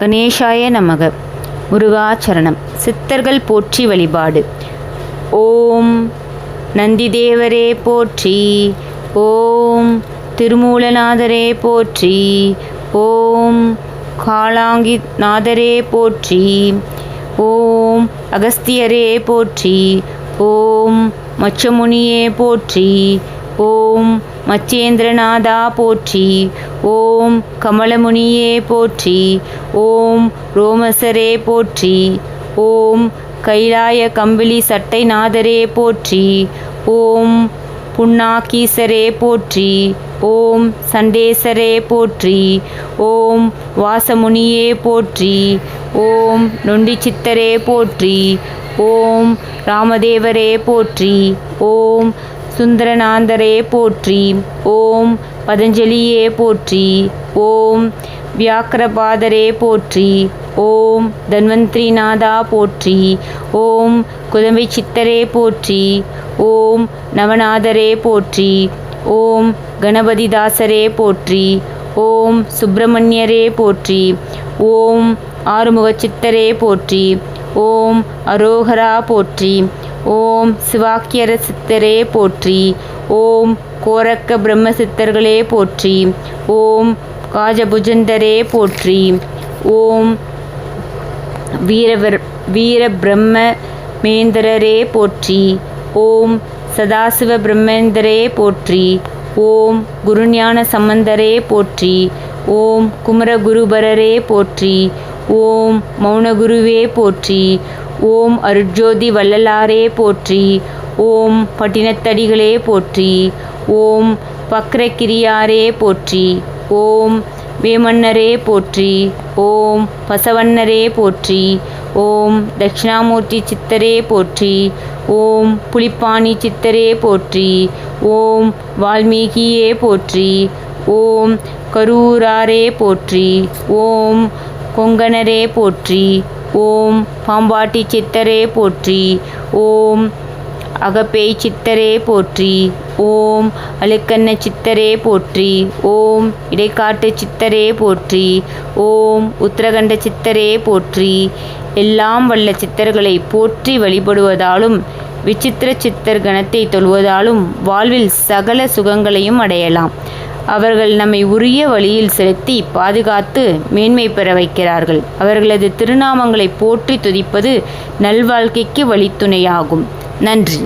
கணேஷாய நமக. முருகாச்சரணம். சித்தர்கள் போற்றி வழிபாடு. ஓம் நந்திதேவரே போற்றி. ஓம் திருமூலநாதரே போற்றி. ஓம் காளாங்கிநாதரே போற்றி. ஓம் அகஸ்தியரே போற்றி. ஓம் மச்சமுனியே போற்றி. ஓம் மச்சேந்திரநாதா போற்றி. ஓம் கமலமுனியே போற்றி. ஓம் ரோமசரே போற்றி. ஓம் கைலாய கம்பிளி சட்டைநாதரே போற்றி. ஓம் புண்ணாக்கீசரே போற்றி. ஓம் சண்டேசரே போற்றி. ஓம் வாசமுனியே போற்றி. ஓம் நொண்டிச்சித்தரே போற்றி. ஓம் ராமதேவரே போற்றி. ஓம் சுந்தரநாந்தரே போற்றி. ஓம் பதஞ்சலியே போற்றி. ஓம் வியாக்கரபாதரே போற்றி. ஓம் தன்வந்திரிநாதா போற்றி. ஓம் குதம்பை சித்தரே போற்றி. ஓம் நவநாதரே போற்றி. ஓம் கணபதிதாசரே போற்றி. ஓம் சுப்பிரமணியரே போற்றி. ஓம் ஆறுமுகச்சித்தரே போற்றி. ஓம் அரோகரா போற்றி. ஓம் சிவாக்கியர சித்தரே போற்றி. ஓம் கோரக்க பிரம்ம சித்தர்களே போற்றி. ஓம் காஜபுஜந்தரே போற்றி. ஓம் வீரவர் வீர பிரம்ம மேந்திரரே போற்றி. ஓம் சதாசிவ பிரம்மேந்திரே போற்றி. ஓம் குருஞான சம்பந்தரே போற்றி. ஓம் குமரகுருபரரே போற்றி. ஓம் மௌனகுருவே போற்றி ஓம் அருட்ஜோதி வள்ளலாரே போற்றி ஓம் பட்டினத்தடிகளே போற்றி ஓம் பக்ரகிரியாரே போற்றி ஓம் வேமன்னரே போற்றி ஓம் பசவண்ணரே போற்றி ஓம் தட்சிணாமூர்த்தி சித்தரே போற்றி ஓம் புலிப்பாணி சித்தரே போற்றி ஓம் வால்மீகியே போற்றி ஓம் கரூராரே போற்றி ஓம் கொங்கணரே போற்றி. ஓம் பாம்பாட்டி சித்தரே போற்றி. ஓம் அகப்பேய் சித்தரே போற்றி. ஓம் அழுக்கண்ண சித்தரே போற்றி. ஓம் இடைக்காட்டு சித்தரே போற்றி. ஓம் உத்தரகண்ட சித்தரே போற்றி. எல்லாம் வல்ல சித்தர்களை போற்றி வழிபடுவதாலும் விசித்திர சித்தர் கணத்தை தொழுவதாலும் வாழ்வில் சகல சுகங்களையும் அடையலாம். அவர்கள் நம்மை உரிய வழியில் செலுத்தி பாதுகாத்து மேன்மை பெற வைக்கிறார்கள். அவர்களது திருநாமங்களை போற்றி துதிப்பது நல்வாழ்க்கைக்கு வழித்துணையாகும். நன்றி.